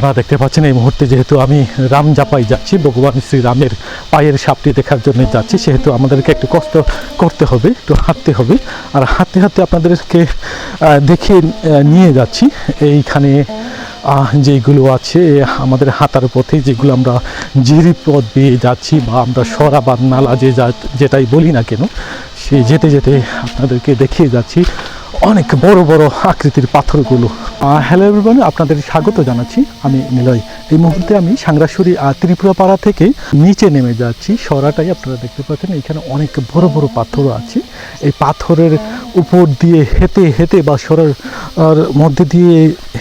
আপনারা দেখতে পাচ্ছেন এই মুহূর্তে যেহেতু আমি রাম জাপাই যাচ্ছি, ভগবান শ্রীরামের পায়ের সাপটি দেখার জন্য যাচ্ছি। সেহেতু আমাদেরকে একটু কষ্ট করতে হবে, একটু হাঁটতে হবে। আর হাঁটতে হাঁটতে আপনাদেরকে দেখে নিয়ে যাচ্ছি। এইখানে যেগুলো আছে, আমাদের হাঁটার পথে যেগুলো আমরা জিরি পথ দিয়ে যাচ্ছি বা আমরা সরা বা নালা যা- যেটাই বলি না কেন, সে যেতে যেতে আপনাদেরকে দেখিয়ে যাচ্ছি। অনেক বড় বড় আকৃতির পাথরগুলো। হ্যালো এভরিওয়ান আপনাদের স্বাগত জানাচ্ছি। আমি নিলয়। এই মুহূর্তে আমি সাংরাসুরি ত্রিপুরা ত্রিপুরাপাড়া থেকে নিচে নেমে যাচ্ছি। সরাটাই আপনারা দেখতে পাচ্ছেন। এখানে অনেক বড় বড় পাথরও আছে। এই পাথরের উপর দিয়ে হেঁটে হেঁটে বা সরার মধ্যে দিয়ে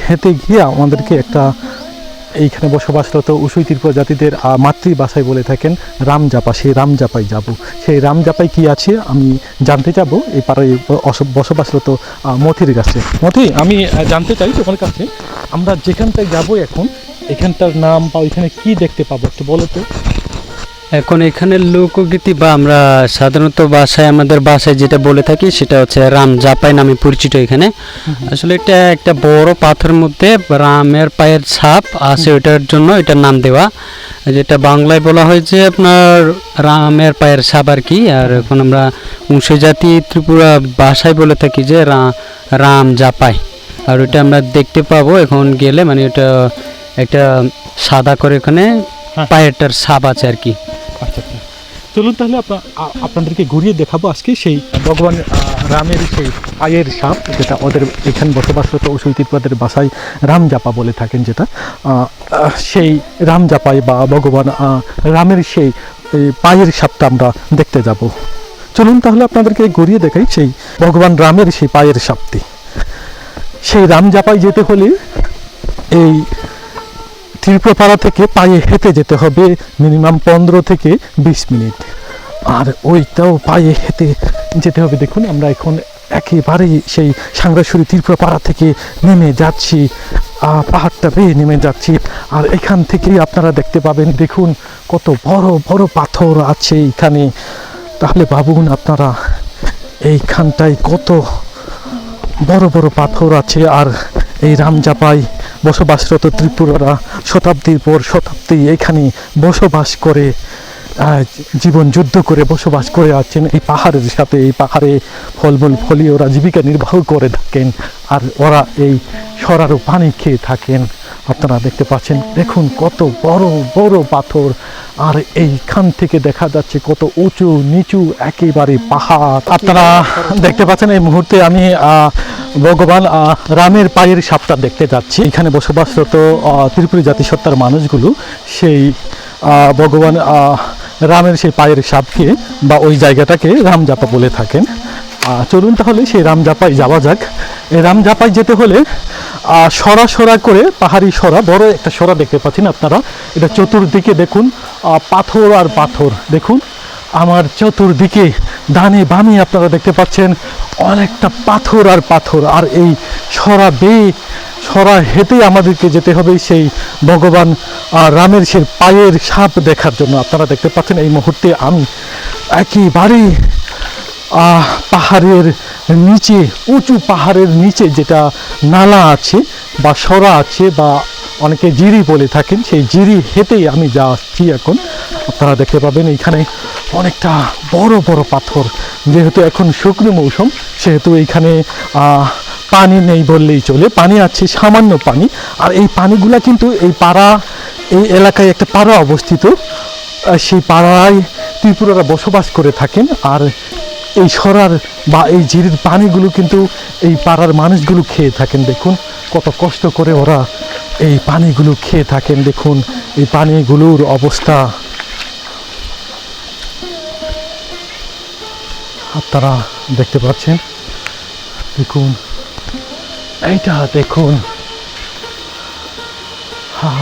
হেঁটে গিয়ে আমাদেরকে একটা এইখানে বসবাসরত উসুই ত্রিপুরা জাতিদের আহ, মাতৃভাষায় বলে থাকেন রামজাপা সেই রামজাপাই যাব। সেই রামজাপাই কি আছে আমি জানতে যাব এই পাড়ায় বসবাসরত মথির কাছে। মথি আমি জানতে চাই তোমার কাছে আমরা যেখানটায় যাব এখন এখানটার নাম বা ওইখানে কি দেখতে পাবো একটু বলো তো। এখন এখানে লোকগীতি বা আমরা সাধারণত বাসায় আমাদের বাসায় যেটা বলে থাকি সেটা হচ্ছে রাম জাপাই নামে পরিচিত এখানে। আসলে এটা একটা বড় পাথরের মধ্যে রামের পায়ের ছাপ আছে ওটার জন্য এটার নাম দেওয়া। যেটা বাংলায় বলা হয় যে আপনার রামের পায়ের ছাপ আর কি। আর এখন আমরা অংশ জাতি ত্রিপুরা বাসায় বলে থাকি যে রাম জাপাই। আর ওটা আমরা দেখতে পাবো এখন গেলে মানে ওটা একটা সাদা করে এখানে হ্যাঁ। পায়েরটার ছাপ আছে আর কি। চলুন তাহলে আপনা- আপনাদেরকে ঘুরিয়ে দেখাবো আজকে সেই ভগবান রামের সেই পায়ের সাপ, যেটা ওদের এখানে বসবাসরত ঐতিহ্যবাদের বাসায় রামজাপা বলে থাকেন যেটা। সেই রামজাপাই বা ভগবান রামের সেই পায়ের সাপটা আমরা দেখতে যাব। চলুন তাহলে আপনাদেরকে ঘুরিয়ে দেখাই সেই ভগবান রামের সেই পায়ের সাপটি। সেই রামজাপাই যেতে হলে এই ত্রিপুরাপাড়া থেকে পায়ে হেঁটে যেতে হবে, মিনিমাম পনেরো থেকে বিশ মিনিট। আর ওইটাও পায়ে হেঁটে যেতে হবে। দেখুন, আমরা এখন একেবারেই সেই সাংরাসুরি ত্রিপুরাপাড়া থেকে নেমে যাচ্ছি। পাহাড়টা বেয়ে নেমে যাচ্ছি। আর এখান থেকেই আপনারা দেখতে পাবেন, দেখুন, কত বড় বড় পাথর আছে এখানে তাহলে ভাবুন আপনারা, এইখানটায় কত বড় বড় পাথর আছে। আর এই রামজাপাই বসবাসরত ত্রিপুরারা শতাব্দীর পর শতাব্দী এখানে বসবাস করে জীবন যুদ্ধ করে বসবাস করে আছেন। এই পাহাড়ের সাথে, এই পাহাড়ে ফলমূল ফলিয়ে ওরা জীবিকা নির্বাহ করে থাকেন আর ওরা এই সরারও পানি খেয়ে থাকেন। আপনারা দেখতে পাচ্ছেন, দেখুন কত বড় বড় পাথর। আর এইখান থেকে দেখা যাচ্ছে কত উঁচু নিচু একেবারে পাহাড়। আপনারা দেখতে পাচ্ছেন এই মুহূর্তে আমি ভগবান রামের পায়ের সাপটা দেখতে যাচ্ছি। এখানে বসবাসরত ত্রিপুরী জাতিসত্তার মানুষগুলো সেই ভগবান রামের সেই পায়ের সাপকে বা ওই জায়গাটাকে রামজাপা বলে থাকেন। চলুন তাহলে সেই রামজাপাই যাওয়া যাক। এই রামজাপাই যেতে হলে সরা সরা করে, পাহাড়ি সরা, বড় একটা সরা দেখতে পাচ্ছেন আপনারা। এটা চতুর্দিকে দেখুন পাথর আর পাথর। দেখুন, আমার চতুর্দিকে ডানে বামে আপনারা দেখতে পাচ্ছেন অনেকটা পাথর আর পাথর। আর এই সরা বেয়ে, সরা হেঁটে আমাদেরকে যেতে হবে সেই ভগবান রামের সেই পায়ের সাপ দেখার জন্য। আপনারা দেখতে পাচ্ছেন এই মুহূর্তে আমি একেবারেই পাহাড়ের নিচে, উঁচু পাহাড়ের নিচে যেটা নালা আছে বা সরা আছে বা অনেকে জিরি বলে থাকেন, সেই জিরি হেঁটেই আমি যাচ্ছি এখন। আপনারা দেখতে পাবেন এইখানে অনেকটা বড় বড় পাথর। যেহেতু এখন শুকনো মৌসুম, সেহেতু এইখানে পানি নেই বললেই চলে। পানি আছে, সামান্য পানি। আর এই পানিগুলা কিন্তু এই পাড়া, এই এলাকায় একটা পাড়া অবস্থিত। সেই পাড়ায় ত্রিপুরারা বসবাস করে থাকেন। আর এই সরার বা এই ঝিরির পানিগুলো কিন্তু এই পাড়ার মানুষগুলো খেয়ে থাকেন। দেখুন, কত কষ্ট করে ওরা এই পানিগুলো খেয়ে থাকেন, দেখুন এই পানিগুলোর অবস্থা। আপনারা দেখতে পাচ্ছেন? দেখুন, এইটা দেখুন। হা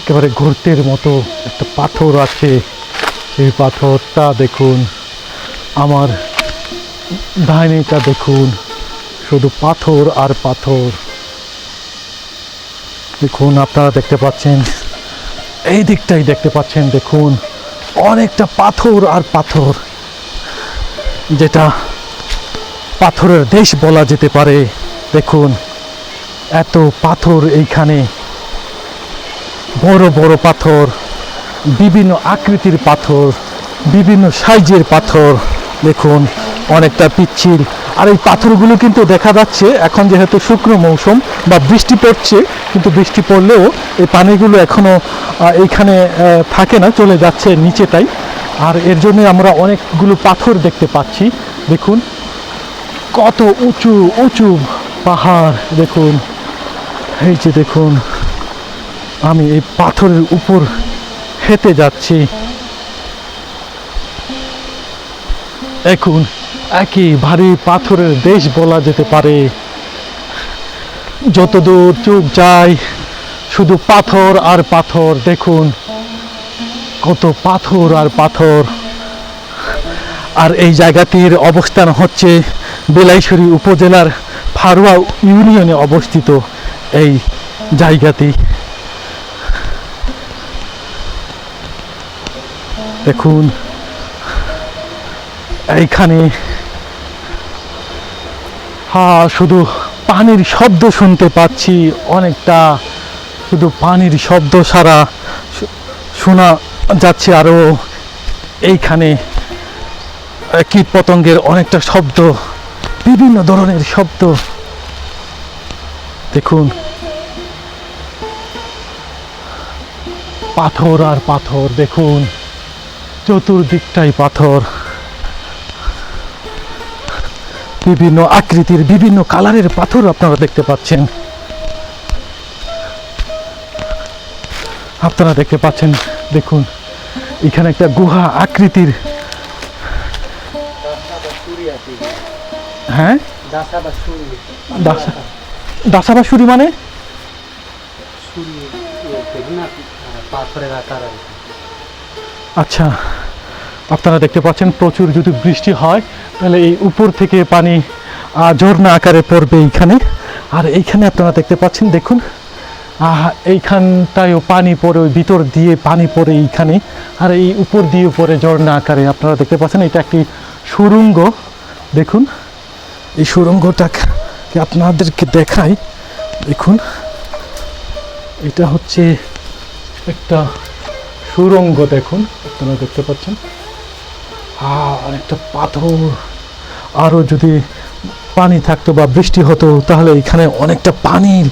একেবারে গর্তের মতো একটা পাথর আছে। সেই পাথরটা দেখুন, আমার ডাইনিটা দেখুন, শুধু পাথর আর পাথর। দেখুন, আপনারা দেখতে পাচ্ছেন, এই দিকটাই দেখতে পাচ্ছেন, দেখুন, অনেকটা পাথর আর পাথর, যেটা পাথরের দেশ বলা যেতে পারে। দেখুন, এত পাথর এইখানে, বড় বড় পাথর, বিভিন্ন আকৃতির পাথর, বিভিন্ন সাইজের পাথর, দেখুন, অনেকটা পিচ্ছিল। আর এই পাথরগুলো কিন্তু দেখা যাচ্ছে, এখন যেহেতু শুকনো মৌসুম বা বৃষ্টি পড়ছে, কিন্তু বৃষ্টি পড়লেও এই পানিগুলো এখনও এইখানে থাকে না, চলে যাচ্ছে নিচেটাই। আর এর জন্য আমরা অনেকগুলো পাথর দেখতে পাচ্ছি, দেখুন। কত উঁচু উঁচু পাহাড়, দেখুন। এই যে দেখুন, আমি এই পাথরের উপর হেঁটে যাচ্ছি। এখন একই ভারী পাথরের দেশ বলা যেতে পারে। যতদূর চোখ যায়, শুধু পাথর আর পাথর, দেখুন। কত পাথর আর পাথর। আর এই জায়গাটির অবস্থান হচ্ছে বেলাইছড়ি উপজেলার ফারুয়া ইউনিয়নে অবস্থিত এই জায়গাটি। দেখুন। এইখানে শুধু পানির শব্দ শুনতে পাচ্ছি, অনেকটা শুধু পানির শব্দ সারা শোনা যাচ্ছে আরও এইখানে কীট পতঙ্গের অনেকটা শব্দ, বিভিন্ন ধরনের শব্দ। দেখুন। পাথর আর পাথর, দেখুন। চতুর্দিকটাই পাথর। বিভিন্ন আকৃতির বিভিন্ন কালারের পাথর আপনারা দেখতে পাচ্ছেন। আপনারা দেখতে পাচ্ছেন দেখুন এখানে একটা গুহা আকৃতির। হ্যাঁ? দাসা দাসাবাসুরি মানে? আচ্ছা। আপনারা দেখতে পাচ্ছেন, প্রচুর যদি বৃষ্টি হয়, তাহলে এই উপর থেকে পানি ঝর্ণা আকারে পড়বে এইখানে। আর এইখানে আপনারা দেখতে পাচ্ছেন, দেখুন এইখানটায়ও পানি পড়ে, ওই ভিতর দিয়ে পানি পড়ে এইখানে। আর এই উপর দিয়ে পড়ে ঝর্ণা আকারে, আপনারা দেখতে পাচ্ছেন, এটা একটি সুরঙ্গ। দেখুন, এই সুরঙ্গটাকে আপনাদেরকে দেখাই। দেখুন, এটা হচ্ছে একটা সুরঙ্গ, দেখুন, আপনারা দেখতে পাচ্ছেন। একটা পাথর। আরও যদি পানি থাকতো বা বৃষ্টি হতো, তাহলে এখানে অনেকটা পানির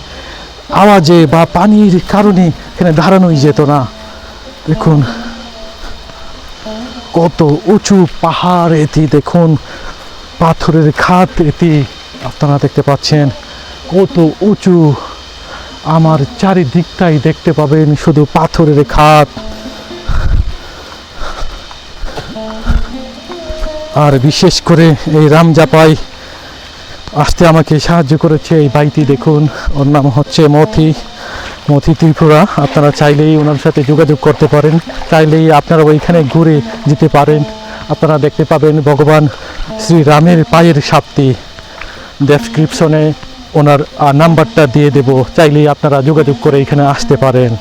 আওয়াজে বা পানির কারণে এখানে দাঁড়ানোই যেত না। দেখুন, কত উঁচু পাহাড় এটি, দেখুন, পাথরের খাত এটি, আপনারা দেখতে পাচ্ছেন, কত উঁচু। আমার চারিদিকটাই দেখতে পাবেন, শুধু পাথরের খাত। আর বিশেষ করে এই রামজাপাই আসতে আমাকে সাহায্য করেছে। এই বাইটি দেখুন, ওর নাম হচ্ছে মথি মথি ত্রিপুরা। আপনারা চাইলেই ওনার সাথে যোগাযোগ করতে পারেন, চাইলেই আপনারা ওইখানে ঘুরে যেতে পারেন। আপনারা দেখতে পাবেন ভগবান শ্রী রামের পায়ের সাপটি। ডেসক্রিপশনে ওনার নাম্বারটা দিয়ে দেব, চাইলেই আপনারা যোগাযোগ করে এখানে আসতে পারেন।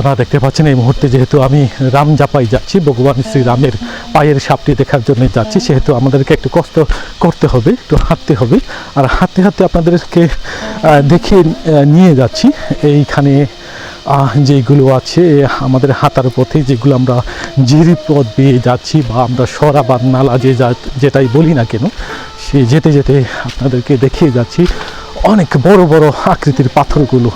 আপনারা দেখতে পাচ্ছেন এই মুহূর্তে যেহেতু আমি রাম জাপাই যাচ্ছি ভগবান শ্রী রামের পায়ের সাপটি দেখার জন্য যাচ্ছি সেহেতু আমাদেরকে একটু কষ্ট করতে হবে একটু হাঁটতে হবে। আর হাঁটতে হাঁটতে আপনাদেরকে আহ, দেখে নিয়ে যাচ্ছি। এইখানে যেগুলো আছে আমাদের হাঁটার পথে যেগুলো আমরা জিরি পথ দিয়ে যাচ্ছি বা আমরা সরা বা নালা যে যা- যেটাই বলি না কেন সে যেতে যেতে আপনাদেরকে দেখিয়ে যাচ্ছি। অনেক বড় বড় আকৃতির পাথরগুলো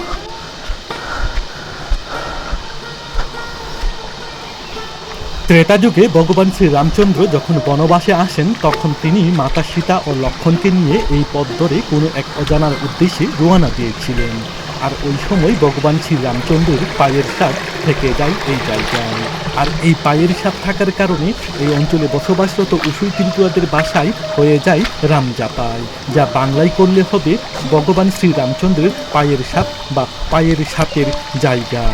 ত্রেতা যুগে ভগবান শ্রী রামচন্দ্র যখন বনবাসে আসেন, তখন তিনি মাতা সীতা ও লক্ষণকে নিয়ে এই পথ ধরে কোনো এক অজানার উদ্দেশ্যে রোয়ানা দিয়েছিলেন। আর ওই সময় ভগবান শ্রী রামচন্দ্রের পায়ের সাপ থেকে যায় এই জায়গায়। আর এই পায়ের সাপ থাকার কারণে এই অঞ্চলে বসবাসরত উসুই ত্রিপুরাদের বাসায় হয়ে যায় রামজাপাই যা বাংলায় করলে হবে ভগবান শ্রীরামচন্দ্রের পায়ের সাপ বা পায়ের সাপের জায়গা।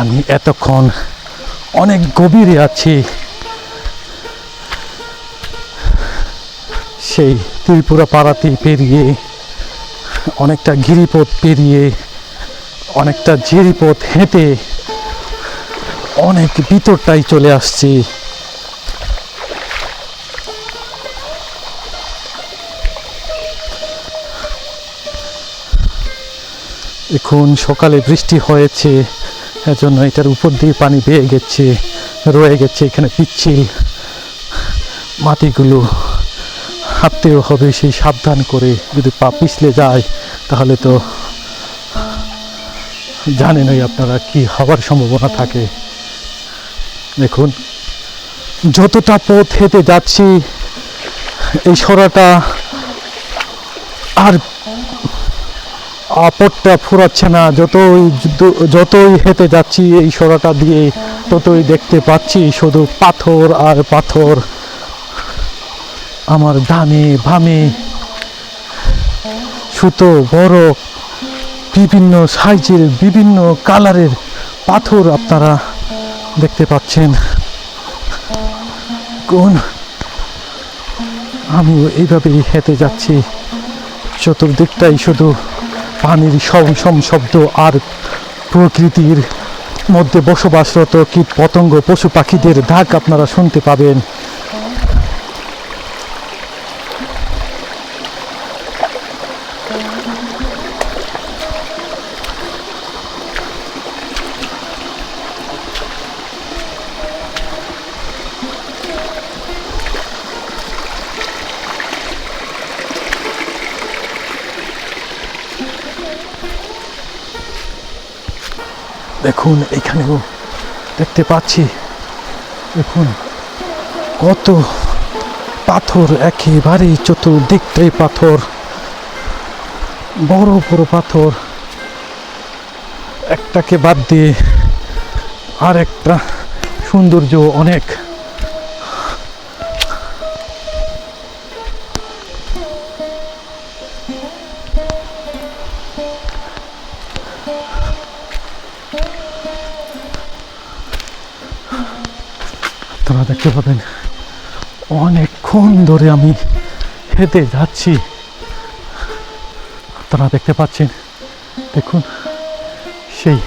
আমি এতক্ষণ অনেক গভীরে আছি। সেই ত্রিপুরা পাড়াতে পেরিয়ে, অনেকটা গিরিপথ পেরিয়ে, অনেকটা জিরিপথ হেঁটে অনেক ভিতরটাই চলে আসছি। এখন সকালে বৃষ্টি হয়েছে। এজন্য এটার উপর দিয়ে পানি বেয়ে গেছে, রয়ে গেছে, এখানে পিচ্ছিল মাটিগুলো। হাঁটতেও হবে, সেই সাবধান করে যদি পা পিছলে যায়, তাহলে তো জানেনই আপনারা কি হওয়ার সম্ভাবনা থাকে। দেখুন, যতটা পথ হেঁটে যাচ্ছি, এই সরাটা আর আপদটা ফুরাচ্ছে না, যতই যতই হেঁটে যাচ্ছি এই সরাটা দিয়ে, ততই দেখতে পাচ্ছি শুধু পাথর আর পাথর। আমার ডানে বামে সুতো, বড়, বিভিন্ন সাইজের, বিভিন্ন কালারের পাথর আপনারা দেখতে পাচ্ছেন। কোন? আমিও এইভাবেই হেঁটে যাচ্ছি। চতুর্দিকটাই শুধু পানির সম সম শব্দ আর প্রকৃতির মধ্যে বসবাসরত কীট পতঙ্গ পশু পাখিদের ডাক আপনারা শুনতে পাবেন। দেখুন, এখানেও দেখতে পাচ্ছি। দেখুন, কত পাথর একেবারে চতুর্দিকটাই পাথর বড় বড় পাথর। একটাকে বাদ দিয়ে আর একটা সৌন্দর্য অনেক। আপনারা দেখতে পাবেন, অনেকক্ষণ ধরে আমি হেঁটে যাচ্ছি। আপনারা দেখতে পাচ্ছেন, দেখুন, সেই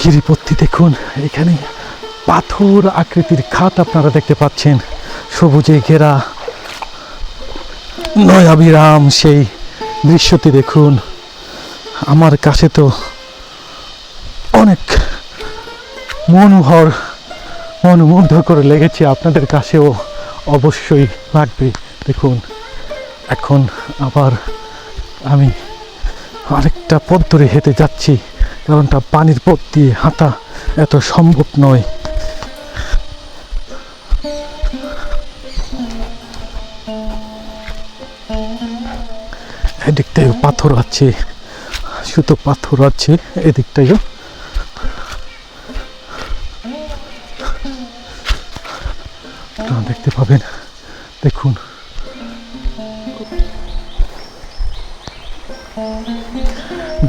গিরিপত্তি দেখুন, এখানে পাথর আকৃতির খাত আপনারা দেখতে পাচ্ছেন, সবুজে ঘেরা নয়াবিরাম সেই দৃশ্যটি দেখুন। আমার কাছে তো অনেক মনোহর মনোমুগ্ধ করে লেগেছে আপনাদের কাছেও অবশ্যই লাগবে। দেখুন, এখন আবার আমি আরেকটা পথ ধরে হেঁটে যাচ্ছি, কারণটা পানির পথ দিয়ে হাঁটা এত সম্ভব নয়। এদিকটায় পাথর আছে শুধু পাথর আছে, এদিকটায়ও দেখতে পাবেন। দেখুন।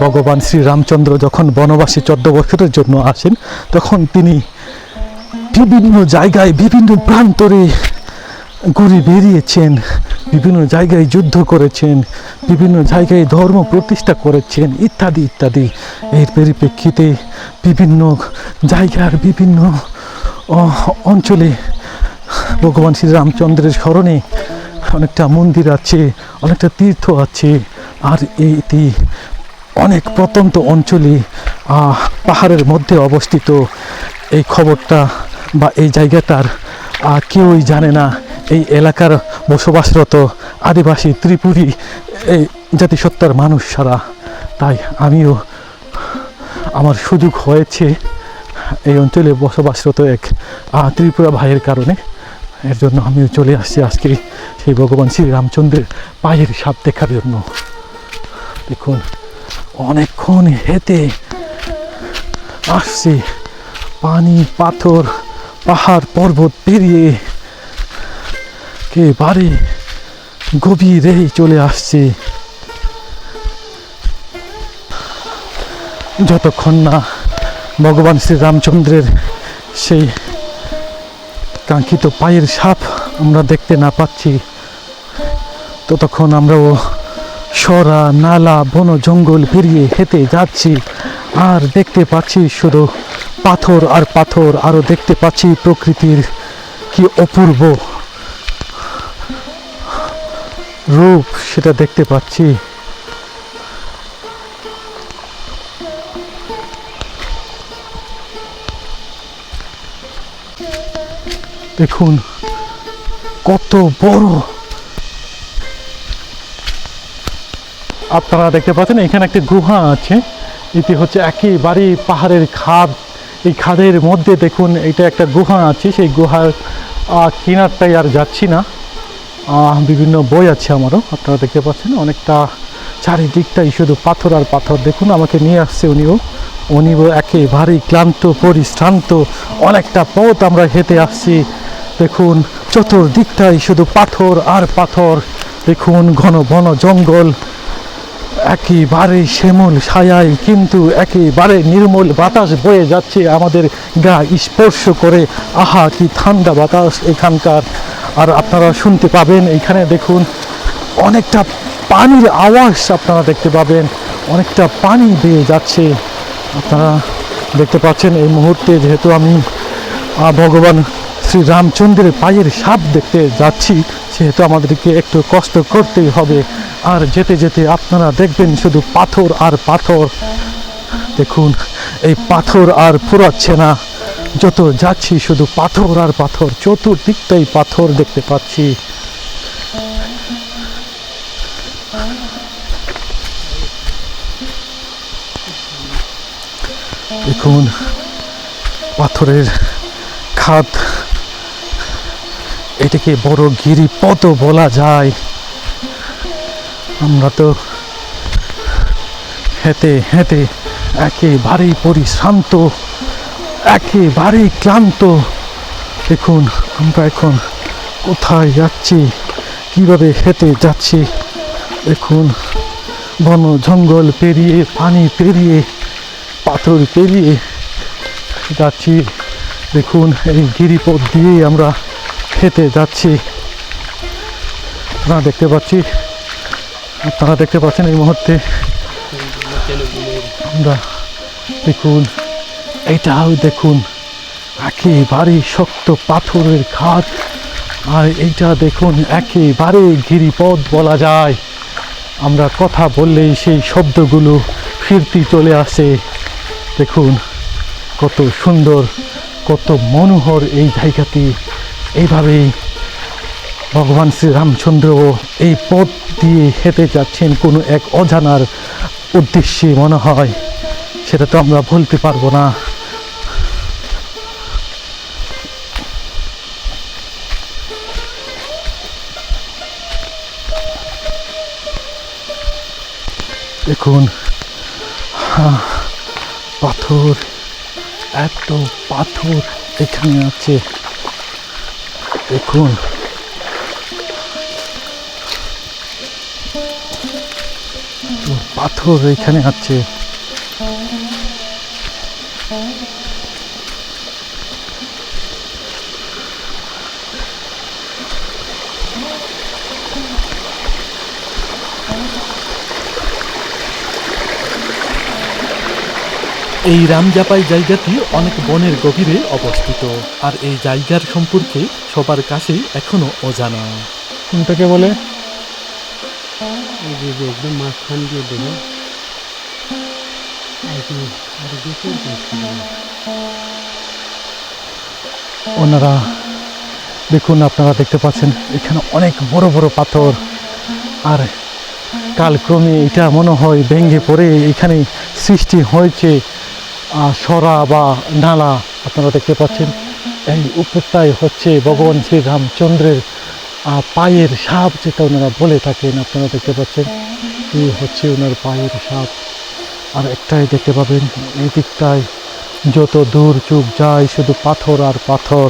ভগবান শ্রীরামচন্দ্র যখন বনবাসী চোদ্দ বছরের জন্য আসেন, তখন তিনি বিভিন্ন জায়গায় বিভিন্ন প্রান্তরে ঘুরে বেরিয়েছেন বিভিন্ন জায়গায় যুদ্ধ করেছেন, বিভিন্ন জায়গায় ধর্ম প্রতিষ্ঠা করেছেন, ইত্যাদি ইত্যাদি। এর পরিপ্রেক্ষিতে বিভিন্ন জায়গার বিভিন্ন অঞ্চলে ভগবান শ্রীরামচন্দ্রের স্মরণে অনেকটা মন্দির আছে, অনেকটা তীর্থ আছে, আর এটি অনেক প্রত্যন্ত অঞ্চলে পাহাড়ের মধ্যে অবস্থিত। এই খবরটা বা এই জায়গাটার কেউই জানে না। এই এলাকার বসবাসরত আদিবাসী ত্রিপুরী, এই জাতিসত্তার মানুষ সারা তাই আমিও আমার সুযোগ হয়েছে এই অঞ্চলে বসবাসরত এক ত্রিপুরা ভাইয়ের কারণে। এর জন্য আমিও চলে আসছি আজকে সেই ভগবান শ্রীরামচন্দ্রের পায়ের সাপ দেখার জন্য। দেখুন, অনেকক্ষণ হেঁটে আসছি পানি, পাথর, পাহাড়, পর্বত পেরিয়ে একেবারে গভীরেই চলে আসছি। যতক্ষণ না ভগবান শ্রী রামচন্দ্রের সেই কাঙ্ক্ষিত পায়ের সাপ আমরা দেখতে না পাচ্ছি। ততক্ষণ আমরাও সরা, নালা, বন, জঙ্গল পেরিয়ে হেঁটে যাচ্ছি। আর দেখতে পাচ্ছি শুধু পাথর আর পাথর, আরও দেখতে পাচ্ছি প্রকৃতির কি অপূর্ব রূপ, সেটা দেখতে পাচ্ছি। দেখুন, কত বড়। আপনারা দেখতে পাচ্ছেন, এখানে একটি গুহা আছে। এটি হচ্ছে একেবারে পাহাড়ের খাদ। এই খাদের মধ্যে দেখুন, এটা একটা গুহা আছে। সেই গুহার কিনারটাই আর যাচ্ছি না। বিভিন্ন বই আছে আমারও, আপনারা দেখতে পাচ্ছেন। অনেকটা চারিদিকটাই শুধু পাথর আর পাথর। দেখুন, আমাকে নিয়ে আসছে উনিও। উনিও একেবারেই ক্লান্ত, পরিশ্রান্ত। অনেকটা পথ আমরা হেঁটে আসছি। দেখুন, চতুর্দিকটাই শুধু পাথর আর পাথর। দেখুন ঘন ঘন জঙ্গল, একেবারে শ্যামল ছায়ায়, কিন্তু একেবারে নির্মল বাতাস বয়ে যাচ্ছে আমাদের গা স্পর্শ করে। আহা, কি ঠান্ডা বাতাস এখানকার। আর আপনারা শুনতে পাবেন, এখানে দেখুন, অনেকটা পানির আওয়াজ আপনারা দেখতে পাবেন। অনেকটা পানি বেয়ে যাচ্ছে। আপনারা দেখতে পাচ্ছেন, এই মুহূর্তে যেহেতু আমি ভগবান শ্রী রামচন্দ্রের পায়ের সাপ দেখতে যাচ্ছি, সেহেতু আমাদেরকে একটু কষ্ট করতেই হবে। আর যেতে যেতে আপনারা দেখবেন শুধু পাথর আর পাথর। দেখুন, এই পাথর আর ফুরাচ্ছে না। যত যাচ্ছি শুধু পাথর আর পাথর, চতুর্দিকটাই পাথর দেখতে পাচ্ছি। দেখুন, পাথরের খাদ এটাকে বড় গিরিপথ বলা যায়। আমরা তো হেঁটে হেঁটে একেবারেই পরিশ্রান্ত, একেবারেই ক্লান্ত। দেখুন, আমরা এখন কোথায় যাচ্ছি, কীভাবে হেঁটে যাচ্ছি। দেখুন, বন, জঙ্গল পেরিয়ে, পানি পেরিয়ে, পাথর পেরিয়ে যাচ্ছি। দেখুন, এই গিরিপথ দিয়েই আমরা হেঁটে যাচ্ছি। আপনারা দেখতে পাচ্ছি, আপনারা দেখতে পাচ্ছেন এই মুহূর্তে আমরা দেখুন, এইটাও দেখুন, একেবারে শক্ত পাথরের খাত আর এইটা দেখুন, একেবারে গিরিপথ বলা যায়। আমরা কথা বললেই সেই শব্দগুলো ফিরতি চলে আসে। দেখুন, কত সুন্দর, কত মনোহর এই জায়গাটি। এইভাবেই ভগবান শ্রীরামচন্দ্র এই পথ দিয়ে হেঁটে যাচ্ছেন কোনো এক অজানার উদ্দেশ্যে মনে হয়। সেটা তো আমরা বলতে পারব না। দেখুন পাথর, এত পাথর এখানে আছে। দেখুন। পাথর এখানে আছে। এই রামজাপাই জায়গাটি অনেক বনের গভীরে অবস্থিত আর এই জায়গার সম্পর্কে সবার কাছেই এখনও অজানা। কোনটাকে বলে? এই যে যে একদম মাঝখান দিয়ে দেবো ওনারা দেখুন আপনারা দেখতে পাচ্ছেন এখানে অনেক বড় বড় পাথর আর কালক্রমে এটা মনে হয় ভেঙে পড়ে এখানে সৃষ্টি হয়েছে। সরা বা নালা আপনারা দেখতে পাচ্ছেন। এই উপরটাই হচ্ছে ভগবান শ্রীরামচন্দ্রের পায়ের সাপ যেটা ওনারা বলে থাকেন, আপনারা দেখতে পাচ্ছেন। এই হচ্ছে ওনার পায়ের সাপ। আর একটাই দেখতে পাবেন, এই দিকটায় যত দূর চোখ যায় শুধু পাথর আর পাথর।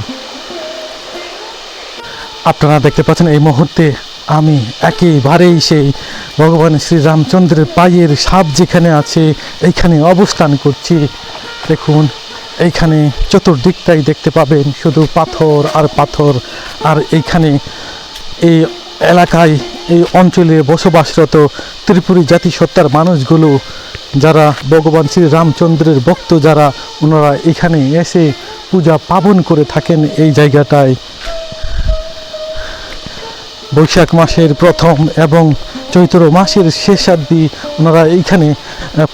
আপনারা দেখতে পাচ্ছেন এই মুহূর্তে আমি একেবারেই সেই ভগবান শ্রীরামচন্দ্রের পায়ের সাপ যেখানে আছে, এইখানে অবস্থান করছি। দেখুন, এইখানে চতুর্দিকটাই দেখতে পাবেন, শুধু পাথর আর পাথর। আর এইখানে এই এলাকায়, এই অঞ্চলে বসবাসরত ত্রিপুরী জাতিসত্তার মানুষগুলো, যারা ভগবান শ্রী রামচন্দ্রের ভক্ত, যারা ওনারা এখানে এসে পূজা পাবন করে থাকেন এই জায়গাটায়। বৈশাখ মাসের প্রথম এবং চৈত্র মাসের শেষার্ধি ওনারা এইখানে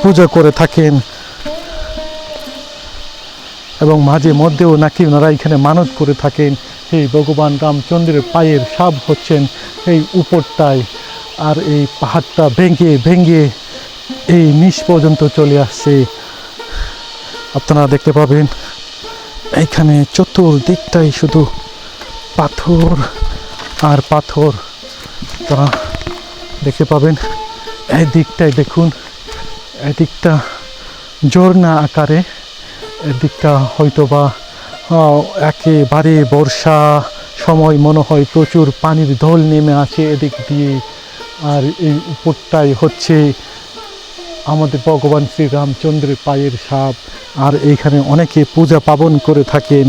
পূজা করে থাকেন। এবং মাঝে মধ্যেও নাকি ওনারা এখানে মানত করে থাকেন সেই ভগবান রামচন্দ্রের পায়ের সাপ হচ্ছেন এই উপরটায় আর এই পাহাড়টা ভেঙে ভেঙে এই নিচ পর্যন্ত চলে আসছে। আপনারা দেখতে পাবেন, এইখানে চতুর্দিকটাই শুধু পাথর। আর পাথর। তারা দেখতে পাবেন এই দিকটায় দেখুন এদিকটা ঝর্ণা আকারে এদিকটা হয়তোবা আহ, একেবারে বর্ষা সময় মনে হয় প্রচুর পানির ঢল নেমে আছে এদিক দিয়ে। আর এই উপরটাই হচ্ছে আমাদের ভগবান শ্রীরামচন্দ্রের পায়ের সাপ। আর এইখানে অনেকে পূজা পাবন করে থাকেন।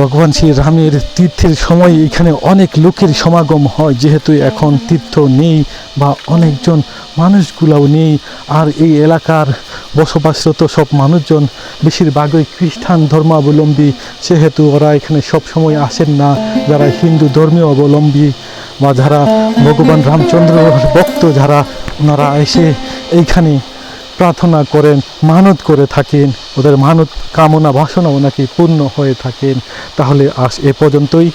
ভগবান শ্রী রামের তীর্থের সময় এখানে অনেক লোকের সমাগম হয়, যেহেতু এখন তীর্থ নেই বা অনেকজন মানুষগুলাও নেই। আর এই এলাকার বসবাসরত সব মানুষজন বেশিরভাগই খ্রিস্টান ধর্মাবলম্বী, সেহেতু ওরা এখানে সব সময় আসেন না। যারা হিন্দু ধর্মীয় অবলম্বী বা যারা ভগবান রামচন্দ্র ভক্ত, যারা ওনারা এসে এইখানে প্রার্থনা করেন, মানত করে থাকেন। ওদের মানত কামনা বাসনাও নাকি পূর্ণ হয়ে থাকেন। তাহলে আজ এ পর্যন্তই।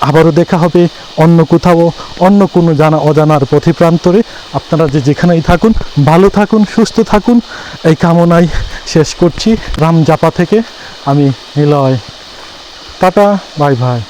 আবারও দেখা হবে অন্য কোথাও, অন্য কোনো জানা অজানার পথে প্রান্তরে। আপনারা যে যেখানেই থাকুন, ভালো থাকুন, সুস্থ থাকুন। এই কামনাই শেষ করছি রাম জাপা থেকে। আমি নিলয়। টাটা, বাই ভাই